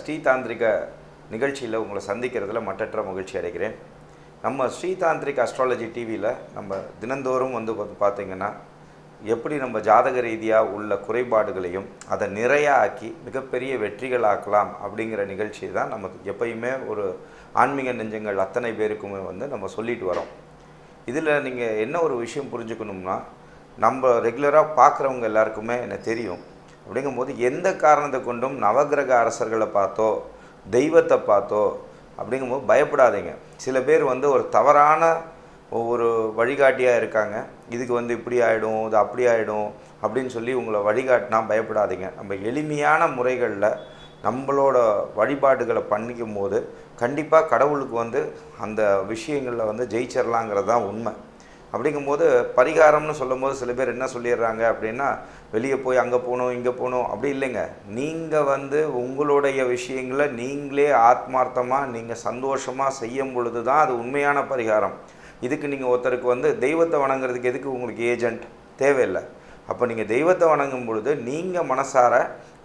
ஸ்ரீதாந்திரிக நிகழ்ச்சியில் உங்களை சந்திக்கிறதுல மட்டற்ற மகிழ்ச்சி அடைகிறேன். நம்ம ஸ்ரீதாந்திரிக் அஸ்ட்ராலஜி டிவியில் நம்ம தினந்தோறும் வந்து பார்த்திங்கன்னா பார்த்தீங்கன்னா எப்படி நம்ம ஜாதக ரீதியாக உள்ள குறைபாடுகளையும் அதை நிறையாக்கி மிகப்பெரிய வெற்றிகள் ஆக்கலாம் அப்படிங்கிற நிகழ்ச்சி தான் நமக்கு எப்பயுமே ஒரு ஆன்மீக நெஞ்சங்கள் அத்தனை பேருக்குமே வந்து நம்ம சொல்லிட்டு வரோம். இதில் நீங்கள் என்ன ஒரு விஷயம் புரிஞ்சுக்கணும்னா நம்ம ரெகுலராக பார்க்குறவங்க எல்லாருக்குமே என்ன தெரியும். அப்படிங்கும்போது எந்த காரணத்தை கொண்டும் நவகிரக அரசர்களை பார்த்தோ தெய்வத்தை பார்த்தோ அப்படிங்கும்போது பயப்படாதீங்க. சில பேர் வந்து ஒரு தவறான ஒரு வழிகாட்டியாக இருக்காங்க. இதுக்கு வந்து இப்படி ஆகிடும் இது அப்படி ஆகிடும் அப்படின்னு சொல்லி உங்களை வழிகாட்டினா பயப்படாதீங்க. நம்ம எளிமையான முறைகளில் நம்மளோட வழிபாடுகளை பண்ணிக்கும் போது கண்டிப்பாக கடவுளுக்கு வந்து அந்த விஷயங்களில் வந்து ஜெயிச்சிடலாங்கிறது தான் உண்மை. அப்படிங்கும்போது பரிகாரம்னு சொல்லும்போது சில பேர் என்ன சொல்லிடுறாங்க அப்படின்னா வெளியே போய் அங்கே போகணும் இங்கே போகணும் அப்படி இல்லைங்க. நீங்கள் வந்து உங்களுடைய விஷயங்களை நீங்களே ஆத்மார்த்தமாக நீங்கள் சந்தோஷமாக செய்யும் பொழுது தான் அது உண்மையான பரிகாரம். இதுக்கு நீங்கள் ஒருத்தருக்கு வந்து தெய்வத்தை வணங்குறதுக்கு எதுக்கு உங்களுக்கு ஏஜெண்ட் தேவையில்லை. அப்போ நீங்கள் தெய்வத்தை வணங்கும் பொழுது நீங்கள் மனசார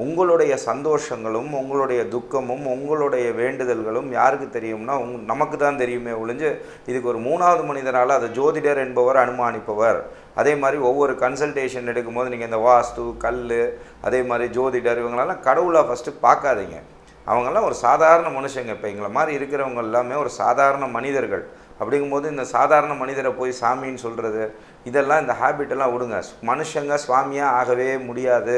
உங்களுடைய சந்தோஷங்களும் உங்களுடைய துக்கமும் உங்களுடைய வேண்டுதல்களும் யாருக்கு தெரியும்னா உங் நமக்கு தான் தெரியுமே ஒழிஞ்சு இதுக்கு ஒரு மூணாவது மனிதனால் அதை ஜோதிடர் என்பவர் அனுமானிப்பவர். அதே மாதிரி ஒவ்வொரு கன்சல்டேஷன் எடுக்கும்போது நீங்கள் இந்த வாஸ்து கல் அதே மாதிரி ஜோதிடர் இவங்களெல்லாம் கடவுளாக ஃபஸ்ட்டு பார்க்காதீங்க. அவங்கெல்லாம் ஒரு சாதாரண மனுஷங்க. இப்போ எங்களை மாதிரி இருக்கிறவங்க எல்லாமே ஒரு சாதாரண மனிதர்கள். அப்படிங்கும்போது இந்த சாதாரண மனிதரை போய் சாமின்னு சொல்கிறது இதெல்லாம் இந்த ஹேபிட்டெல்லாம் விடுங்க. மனுஷங்க சுவாமியாக ஆகவே முடியாது.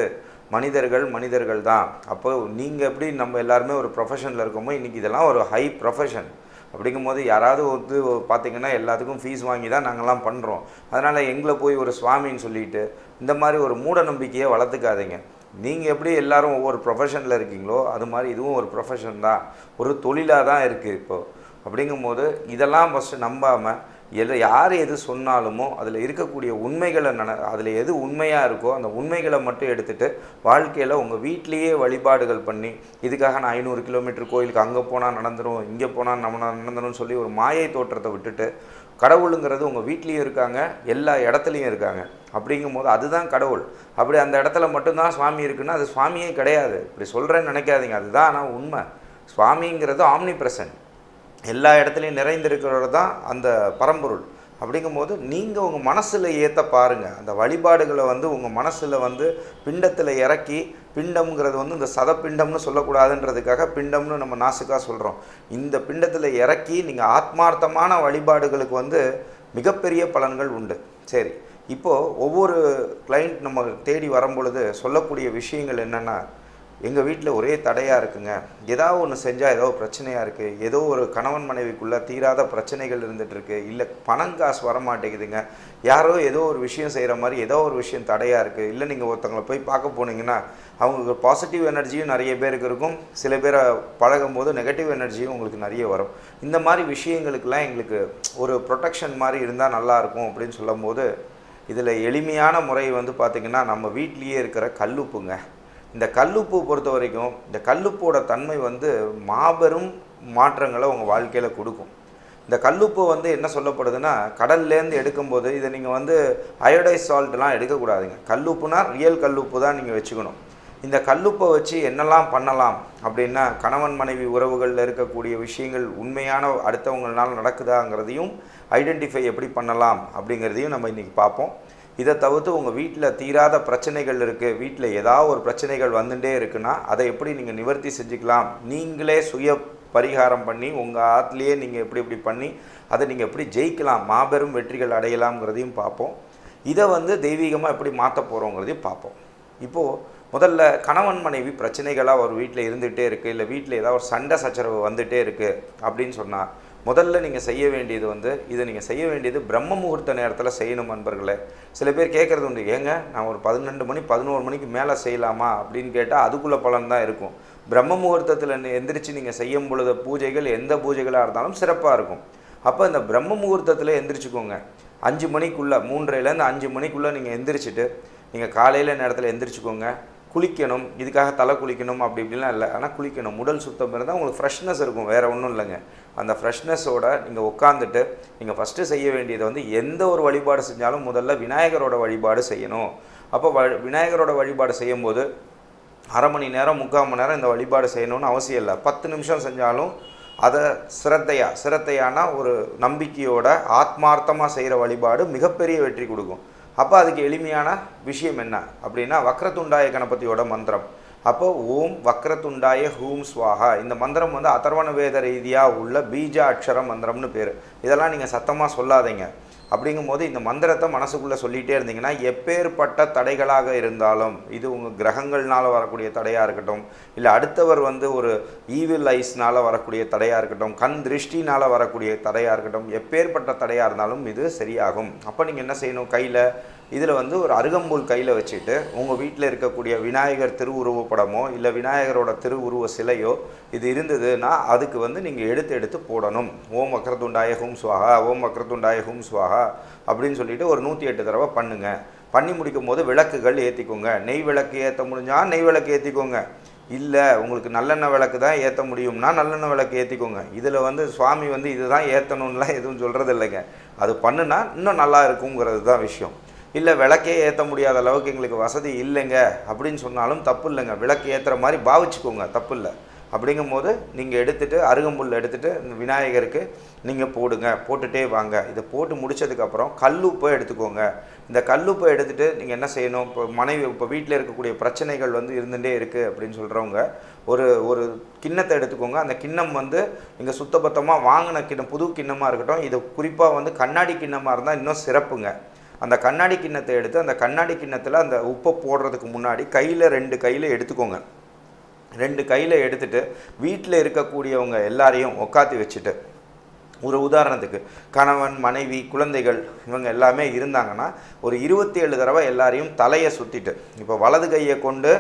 மனிதர்கள் மனிதர்கள் தான். அப்போ நீங்கள் எப்படி நம்ம எல்லாருமே ஒரு ப்ரொஃபஷனில் இருக்கோமோ இன்றைக்கி இதெல்லாம் ஒரு ஹை ப்ரொஃபஷன் அப்படிங்கும்போது யாராவது வந்து பார்த்திங்கன்னா எல்லாத்துக்கும் ஃபீஸ் வாங்கி தான் நாங்கள்லாம் பண்ணுறோம் அதனால் எங்களை போய் ஒரு சுவாமின்னு சொல்லிட்டு இந்த மாதிரி ஒரு மூட நம்பிக்கையை வளர்த்துக்காதீங்க. நீங்கள் எப்படி எல்லாரும் ஒவ்வொரு ப்ரொஃபஷனில் இருக்கீங்களோ அது மாதிரி இதுவும் ஒரு ப்ரொஃபஷன் தான். ஒரு தொழிலாக தான் இருக்குது இப்போது அப்படிங்கும்போது இதெல்லாம் ஃபஸ்ட்டு நம்பாமல் எது யார் எது சொன்னாலுமோ அதில் இருக்கக்கூடிய உண்மைகளை நன அதில் எது உண்மையாக இருக்கோ அந்த உண்மைகளை மட்டும் எடுத்துகிட்டு வாழ்க்கையில் உங்கள் வீட்லேயே வழிபாடுகள் பண்ணி இதுக்காக நான் ஐநூறு கிலோமீட்டர் கோயிலுக்கு அங்கே போனால் நடந்துடும் இங்கே போனால் நம்ம நடந்துடும் சொல்லி ஒரு மாயை தோற்றத்தை விட்டுட்டு கடவுளுங்கிறது உங்கள் வீட்லேயும் இருக்காங்க எல்லா இடத்துலையும் இருக்காங்க. அப்படிங்கும்போது அதுதான் கடவுள். அப்படி அந்த இடத்துல மட்டும்தான் சுவாமி இருக்குன்னா அது சுவாமியே கிடையாது. இப்படி சொல்கிறேன்னு நினைக்காதீங்க. அதுதான் ஆனால் உண்மை. சுவாமிங்கிறது ஆம்னி பிரசன்ட் எல்லா இடத்துலையும் நிறைந்திருக்கிறவர் தான் அந்த பரம்பொருள். அப்படிங்கும்போது நீங்கள் உங்கள் மனசில் ஏற்ற பாருங்கள் அந்த வழிபாடுகளை வந்து உங்கள் மனசில் வந்து பிண்டத்தில் இறக்கி பிண்டம்ங்கிறது வந்து இந்த சதப்பிண்டம்னு சொல்லக்கூடாதுன்றதுக்காக பிண்டம்னு நம்ம நாசுக்காக சொல்கிறோம் இந்த பிண்டத்தில் இறக்கி நீங்கள் ஆத்மார்த்தமான வழிபாடுகளுக்கு வந்து மிகப்பெரிய பலன்கள் உண்டு. சரி இப்போது ஒவ்வொரு கிளைண்ட் நம்ம தேடி வரும்பொழுது சொல்லக்கூடிய விஷயங்கள் என்னென்னா எங்கள் வீட்டில் ஒரே தடையாக இருக்குங்க. ஏதாவது ஒன்று செஞ்சால் ஏதோ பிரச்சனையாக இருக்குது ஏதோ ஒரு கணவன் மனைவிக்குள்ளே தீராத பிரச்சனைகள் இருந்துகிட்ருக்கு இல்லை பணம் காசு வரமாட்டேங்குதுங்க. யாரோ ஏதோ ஒரு விஷயம் செய்கிற மாதிரி ஏதோ ஒரு விஷயம் தடையாக இருக்குது இல்லை நீங்கள் ஒருத்தவங்களை போய் பார்க்க போனீங்கன்னா அவங்களுக்கு பாசிட்டிவ் எனர்ஜியும் நிறைய பேருக்கு இருக்கும். சில பேரை பழகும் போது நெகட்டிவ் எனர்ஜியும் உங்களுக்கு நிறைய வரும். இந்த மாதிரி விஷயங்களுக்கெல்லாம் எங்களுக்கு ஒரு ப்ரொடெக்ஷன் மாதிரி இருந்தால் நல்லாயிருக்கும் அப்படின்னு சொல்லும்போது இதில் எளிமையான முறை வந்து பார்த்திங்கன்னா நம்ம வீட்லேயே இருக்கிற கல்லுப்புங்க. இந்த கல்லுப்பு பொறுத்த வரைக்கும் இந்த கல்லுப்போட தன்மை வந்து மாபெரும் மாற்றங்களை உங்கள் வாழ்க்கையில் கொடுக்கும். இந்த கல்லுப்பு வந்து என்ன சொல்லப்படுதுன்னா கடல்லேருந்து எடுக்கும்போது இதை நீங்கள் வந்து அயோடைஸ் சால்ட்லாம் எடுக்கக்கூடாதுங்க. கல்லுப்புனா ரியல் கல்லுப்பு தான் நீங்கள் வச்சுக்கணும். இந்த கல்லுப்பை வச்சு என்னெல்லாம் பண்ணலாம் அப்படின்னா கணவன் மனைவி உறவுகளில் இருக்கக்கூடிய விஷயங்கள் உண்மையான அடுத்தவங்களால் நடக்குதாங்கிறதையும் ஐடென்டிஃபை எப்படி பண்ணலாம் அப்படிங்கிறதையும் நம்ம இன்றைக்கி பார்ப்போம். இதை தவிர்த்து உங்கள் வீட்டில் தீராத பிரச்சனைகள் இருக்குது வீட்டில் ஏதாவது ஒரு பிரச்சனைகள் வந்துட்டே இருக்குன்னா அதை எப்படி நீங்கள் நிவர்த்தி செஞ்சுக்கலாம்? நீங்களே சுய பரிகாரம் பண்ணி உங்கள் ஆற்றுலேயே நீங்கள் எப்படி எப்படி பண்ணி அதை நீங்கள் எப்படி ஜெயிக்கலாம்? மாபெரும் வெற்றிகள் அடையலாம்ங்கிறதையும் பார்ப்போம். இதை வந்து தெய்வீகமாக எப்படி மாற்ற போகிறோங்கிறதையும் பார்ப்போம். இப்போது முதல்ல கணவன் மனைவி பிரச்சனைகளாக ஒரு வீட்டில் இருந்துகிட்டே இருக்குது இல்லை வீட்டில் ஏதாவது ஒரு சண்டை சச்சரவு வந்துகிட்டே இருக்குது அப்படின்னு சொன்னால் முதல்ல நீங்கள் செய்ய வேண்டியது வந்து இதை நீங்கள் செய்ய வேண்டியது பிரம்ம முகூர்த்த நேரத்தில் செய்யணும் நண்பர்களே. சில பேர் கேட்குறது உண்டு ஏங்க நான் ஒரு பதினெண்டு மணி பதினோரு மணிக்கு மேலே செய்யலாமா? அப்படின்னு கேட்டால் அதுக்குள்ளே பலன் தான் இருக்கும். பிரம்ம முகூர்த்தத்தில் எந்திரிச்சு நீங்கள் செய்யும் பொழுது பூஜைகள் எந்த பூஜைகளாக இருந்தாலும் சிறப்பாக இருக்கும். அப்போ இந்த பிரம்ம முகூர்த்தத்தில் எந்திரிச்சுக்கோங்க. அஞ்சு மணிக்குள்ளே மூன்றையிலேருந்து அஞ்சு மணிக்குள்ளே நீங்கள் எந்திரிச்சிட்டு நீங்கள் காலையில் நேரத்தில் எந்திரிச்சுக்கோங்க. குளிக்கணும் இதுக்காக தலை குளிக்கணும் அப்படி இப்படிலாம் இல்லை. ஆனால் குளிக்கணும். உடல் சுத்தம் இருந்தால் உங்களுக்கு ஃப்ரெஷ்னஸ் இருக்கும். வேறு ஒன்றும் இல்லைங்க. அந்த ஃப்ரெஷ்னஸோட நீங்கள் உட்காந்துட்டு நீங்கள் ஃபஸ்ட்டு செய்ய வேண்டியது வந்து எந்த ஒரு வழிபாடு செஞ்சாலும் முதல்ல விநாயகரோட வழிபாடு செய்யணும். அப்போ வ விநாயகரோட வழிபாடு செய்யும்போது அரை மணி நேரம் முக்கால் மணி நேரம் இந்த வழிபாடு செய்யணும்னு அவசியம் இல்லை. பத்து நிமிஷம் செஞ்சாலும் அதை சிரத்தையா சிரத்தையானா ஒரு நம்பிக்கையோட ஆத்மார்த்தமாக செய்கிற வழிபாடு மிகப்பெரிய வெற்றி கொடுக்கும். அப்போ அதுக்கு எளிமையான விஷயம் என்ன? அப்படின்னா வக்ரத்துண்டாய கணபதியோட மந்திரம். அப்போ ஓம் வக்ரத்துண்டாய ஹூம் ஸ்வாஹா. இந்த மந்திரம் வந்து அதர்வண வேத ரீதியாக உள்ள பீஜ அக்ஷர மந்திரம்னு பேர். இதெல்லாம் நீங்கள் சத்தமாக சொல்லாதீங்க. அப்படிங்கும்போது இந்த மந்திரத்தை மனசுக்குள்ளே சொல்லிகிட்டே இருந்தீங்கன்னா எப்பேற்பட்ட தடைகளாக இருந்தாலும் இது உங்கள் கிரகங்கள்னால் வரக்கூடிய தடையாக இருக்கட்டும் இல்லை அடுத்தவர் வந்து ஒரு ஈவில் ஐஸ்னால் வரக்கூடிய தடையாக இருக்கட்டும் கண் திருஷ்டினால் வரக்கூடிய தடையாக இருக்கட்டும் எப்பேற்பட்ட தடையாக இருந்தாலும் இது சரியாகும். அப்போ நீங்கள் என்ன செய்யணும்? கையில் இதில் வந்து ஒரு அருகம்புல் கையில் வச்சுட்டு உங்கள் வீட்டில் இருக்கக்கூடிய விநாயகர் திருவுருவப்படமோ இல்லை விநாயகரோட திருவுருவ சிலையோ இது இருந்ததுன்னா அதுக்கு வந்து நீங்கள் எடுத்து எடுத்து போடணும். ஓம் வக்ரதுண்டாய ஹூம் சுவாகா ஓம் வக்ரதுண்டாய ஹூம் சுவாகா அப்படின்னு சொல்லிட்டு ஒரு நூற்றி எட்டு தடவை பண்ணுங்க. பண்ணி முடிக்கும் போது விளக்குகள் ஏற்றிக்கோங்க நெய் விளக்கு ஏற்ற முடிஞ்சால் நெய் விளக்கு ஏற்றிக்கோங்க இல்லை உங்களுக்கு நல்லெண்ணெய் விளக்கு தான் ஏற்ற முடியும்னா நல்லெண்ணெய் விளக்கு ஏற்றிக்கோங்க இதில் வந்து சுவாமி வந்து இதுதான் ஏற்றணும்லாம் எதுவும் சொல்கிறது இல்லைங்க அது பண்ணுனா இன்னும் நல்லா இருக்குங்கிறது தான் விஷயம். இல்லை விளக்கே ஏற்ற முடியாத அளவுக்கு எங்களுக்கு வசதி இல்லைங்க. அப்படின்னு சொன்னாலும் தப்பு இல்லைங்க. விளக்கு ஏற்றுற மாதிரி பாவிச்சுக்கோங்க தப்பு இல்லை. அப்படிங்கும்போது நீங்கள் எடுத்துகிட்டு அருகம்புல் எடுத்துகிட்டு இந்த விநாயகருக்கு நீங்கள் போடுங்க. போட்டுகிட்டே வாங்க. இதை போட்டு முடிச்சதுக்கப்புறம் கல்லுப்பை எடுத்துக்கோங்க. இந்த கல்லுப்பை எடுத்துகிட்டு நீங்கள் என்ன செய்யணும்? இப்போ மனைவி இப்போ வீட்டில் இருக்கக்கூடிய பிரச்சனைகள் வந்து இருந்துகிட்டே இருக்குது அப்படின்னு சொல்கிறவங்க ஒரு ஒரு கிண்ணத்தை எடுத்துக்கோங்க. அந்த கிண்ணம் வந்து நீங்கள் சுத்தபத்தமாக வாங்கின கிண்ணம் புது கிண்ணமாக இருக்கட்டும். இது குறிப்பாக வந்து கண்ணாடி கிண்ணமாக இருந்தால் இன்னும் சிறப்புங்க. அந்த கண்ணாடி கிண்ணத்தை எடுத்து அந்த கண்ணாடி கிண்ணத்தில் அந்த உப்பை போடுறதுக்கு முன்னாடி கையில் ரெண்டு கையில் எடுத்துக்கோங்க. ரெண்டு கையில் எடுத்துகிட்டு வீட்டில் இருக்கக்கூடியவங்க எல்லாரையும் உக்காத்தி வச்சுட்டு ஒரு உதாரணத்துக்கு கணவன் மனைவி குழந்தைகள் இவங்க எல்லாமே இருந்தாங்கன்னா ஒரு இருபத்தி ஏழு தடவை எல்லாரையும் தலையை சுற்றிட்டு இப்போ வலது கையை கொண்டு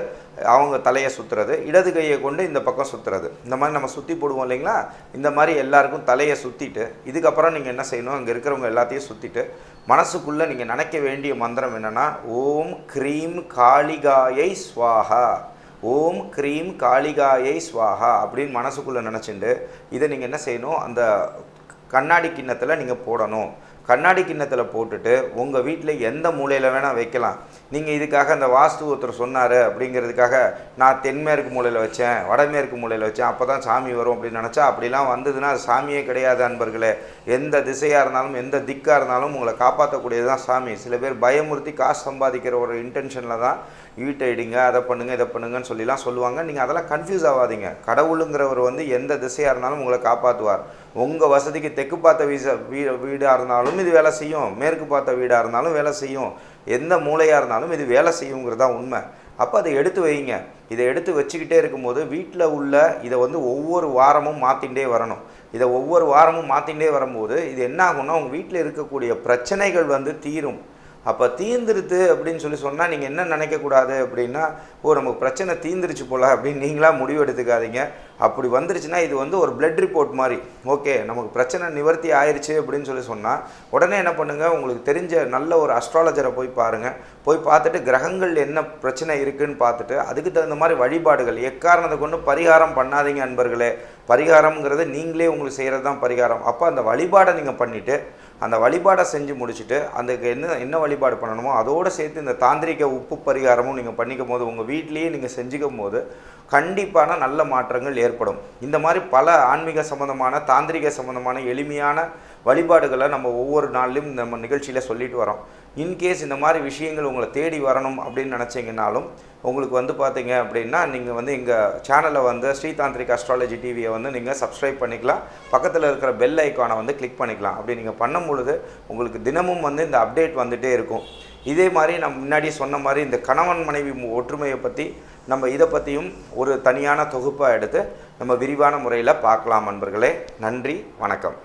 அவங்க தலையை சுற்றுறது இடது கையை கொண்டு இந்த பக்கம் சுற்றுறது இந்த மாதிரி நம்ம சுற்றி போடுவோம் இல்லைங்களா? இந்த மாதிரி எல்லாருக்கும் தலையை சுற்றிட்டு இதுக்கப்புறம் நீங்கள் என்ன செய்யணும்? அங்கே இருக்கிறவங்க எல்லாத்தையும் சுற்றிட்டு மனசுக்குள்ளே நீங்கள் நினைக்க வேண்டிய மந்திரம் என்னென்னா ஓம் க்ரீம் காளிகாயை ஸ்வாகா ஓம் க்ரீம் காளிகாயை ஸ்வாகா அப்படின்னு மனசுக்குள்ளே நினச்சிண்டு இதை நீங்கள் என்ன செய்யணும்? அந்த கண்ணாடி கிண்ணத்தில் நீங்கள் போடணும். கண்ணாடி கிண்ணத்தில் போட்டுட்டு உங்கள் வீட்டில் எந்த மூலையில் வேணால் வைக்கலாம். நீங்கள் இதுக்காக அந்த வாஸ்து ஒருத்தர் சொன்னார் அப்படிங்கிறதுக்காக நான் தென்மேற்கு மூலையில் வச்சேன் வடமேற்கு மூலையில் வச்சேன் அப்போ தான் சாமி வரும் அப்படின்னு நினச்சா அப்படிலாம் வந்ததுன்னா அது சாமியே கிடையாது அன்பர்களே. எந்த திசையாக இருந்தாலும் எந்த திக்காக இருந்தாலும் உங்களை காப்பாற்றக்கூடியது தான் சாமி. சில பேர் பயமுறுத்தி காசு சம்பாதிக்கிற ஒரு இன்டென்ஷனில் தான் வீட்டை இடிங்க அதை பண்ணுங்க இதை பண்ணுங்கன்னு சொல்லிலாம் சொல்லுவாங்க. நீங்கள் அதெல்லாம் கன்ஃபியூஸ் ஆகாதீங்க கடவுளுங்கிறவர் வந்து எந்த திசையாக இருந்தாலும் உங்களை காப்பாற்றுவார் உங்கள் வசதிக்கு தெற்கு பார்த்த வீச வீ வீடாக இருந்தாலும் இது வேலை செய்யும். மேற்கு பார்த்த வீடாக இருந்தாலும் வேலை செய்யும். எந்த மூலையாக இருந்தாலும் இது வேலை செய்யுங்கிறது தான் உண்மை. அப்போ அதை எடுத்து வைங்க. இதை எடுத்து வச்சுக்கிட்டே இருக்கும்போது வீட்டில் உள்ள இதை வந்து ஒவ்வொரு வாரமும் மாற்றிகிட்டே வரணும். இதை ஒவ்வொரு வாரமும் மாற்றிகிட்டே வரும்போது இது என்ன ஆகும்னா உங்கள் வீட்டில் இருக்கக்கூடிய பிரச்சனைகள் வந்து தீரும். அப்போ தீந்துருது அப்படின்னு சொல்லி சொன்னால் நீங்கள் என்ன நினைக்கக்கூடாது அப்படின்னா ஓ நமக்கு பிரச்சனை தீந்துருச்சு போல அப்படின்னு நீங்களாக முடிவு எடுத்துக்காதீங்க. அப்படி வந்துருச்சுன்னா இது வந்து ஒரு பிளட் ரிப்போர்ட் மாதிரி. ஓகே நமக்கு பிரச்சனை நிவர்த்தி ஆயிடுச்சு அப்படின்னு சொல்லி சொன்னால் உடனே என்ன பண்ணுங்கள் உங்களுக்கு தெரிஞ்ச நல்ல ஒரு அஸ்ட்ராலஜரை போய் பாருங்கள் போய் பார்த்துட்டு கிரகங்கள் என்ன பிரச்சனை இருக்குதுன்னு பார்த்துட்டு அதுக்கு தகுந்த மாதிரி வழிபாடுகள் எக்காரணத்தை கொண்டு பரிகாரம் பண்ணாதீங்க அன்பர்களே. பரிகாரம்ங்கிறது நீங்களே உங்களுக்கு செய்கிறது தான் பரிகாரம். அப்போ அந்த வழிபாடை நீங்கள் பண்ணிவிட்டு அந்த வழிபாடை செஞ்சு முடிச்சுட்டு அதுக்கு என்ன என்ன வழிபாடு பண்ணணுமோ அதோடு சேர்த்து இந்த தாந்திரிக உப்பு பரிகாரமும் நீங்கள் பண்ணிக்கும் போது உங்கள் வீட்லேயே நீங்கள் செஞ்சுக்கும் போது கண்டிப்பான நல்ல மாற்றங்கள் ஏற்படும். இந்த மாதிரி பல ஆன்மீக சம்மந்தமான தாந்திரிக சம்மந்தமான எளிமையான வழிபாடுகளை நம்ம ஒவ்வொரு நாள்லையும் நம்ம நிகழ்ச்சியில் சொல்லிட்டு வரோம். இன்கேஸ் இந்த மாதிரி விஷயங்கள் உங்களை தேடி வரணும் அப்படின்னு நினச்சிங்கனாலும் உங்களுக்கு வந்து பார்த்தீங்க அப்படின்னா நீங்கள் வந்து எங்கள் சேனலை வந்து ஸ்ரீதாந்திரிக் அஸ்ட்ராலஜி டிவியை வந்து நீங்கள் சப்ஸ்கிரைப் பண்ணிக்கலாம். பக்கத்தில் இருக்கிற பெல் ஐக்கானை வந்து கிளிக் பண்ணிக்கலாம். அப்படி நீங்கள் பண்ணும் பொழுது உங்களுக்கு தினமும் வந்து இந்த அப்டேட் வந்துகிட்டே இருக்கும். இதே மாதிரி நம்ம முன்னாடி சொன்ன மாதிரி இந்த கணவன் மனைவி ஒற்றுமையை பற்றி நம்ம இதை பற்றியும் ஒரு தனியான தொகுப்பாக எடுத்து நம்ம விரிவான முறையில் பார்க்கலாம் நண்பர்களே நன்றி வணக்கம்.